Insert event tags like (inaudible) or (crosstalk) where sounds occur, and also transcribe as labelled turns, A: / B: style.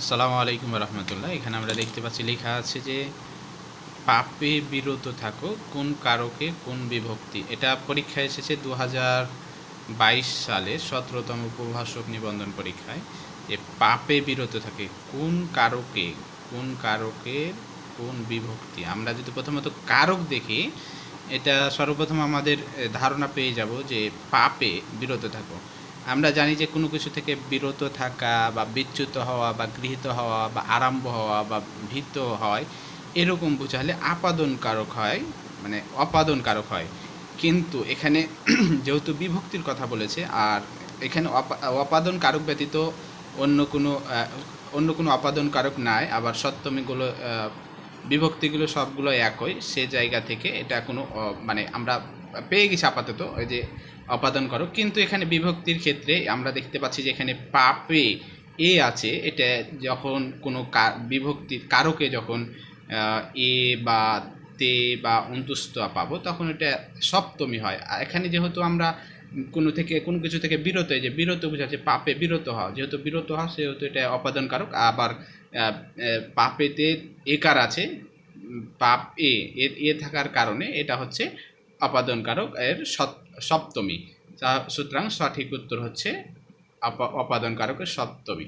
A: আসসালামু আলাইকুম রহমতুল্লাহ। এখানে আমরা দেখতে পাচ্ছি লেখা আছে যে, পাপে বিরত থাকো, কোন কারকে, কোন বিভক্তি। এটা পরীক্ষায় এসেছে দু বাইশ সালে, সতেরোতম উপভাষক নিবন্ধন পরীক্ষায়, যে পাপে বিরত থাকে, কোন কারকে, কোন কারকের, কোন বিভক্তি। আমরা যদি প্রথমত কারক দেখি, এটা সর্বপ্রথম আমাদের ধারণা পেয়ে যাব যে পাপে বিরত থাকো। আমরা জানি যে কোনো কিছু থেকে বিরত থাকা বা বিচ্যুত হওয়া বা গৃহীত হওয়া বা আরম্ভ হওয়া বা ভীত হয়, এরকম বোঝালে আপাদন কারক হয় মানে অপাদনকারক হয়। কিন্তু এখানে (clears throat) যেহেতু বিভক্তির কথা বলেছে, আর এখানে অপা- অপাদন কারক ব্যতীত অন্য কোনো অন্য কোনো অপাদন কারক নাই, আবার সপ্তমীগুলো বিভক্তিগুলো সবগুলো একই, সে জায়গা থেকে এটা কোনো মানে আমরা পেয়ে গেছি আপাতত, ওই যে অপাদান করো। কিন্তু এখানে বিভক্তির ক্ষেত্রে আমরা দেখতে পাচ্ছি যে এখানে পাপে এ আছে, এটা যখন কোনো বিভক্তির কারকে যখন এ বা তে বা অন্তুষ্ট পাবো, তখন এটা সপ্তমী হয়। আর এখানে যেহেতু আমরা কোনো থেকে, কোনো কিছু থেকে বিরত যে বিরত বোঝাচ্ছে পাপে বিরত হওয়া, যেহেতু বিরত হওয়া, সেহেতু এটা অপাদান কারক আবার পাপেতে একার আছে পাপ এ- এ থাকার কারণে এটা হচ্ছে অপাদন কারক এর সপ- সপ্তমী। সুতরাং সঠিক উত্তর হচ্ছে অপা- অপাদন কারকের সপ্তমী।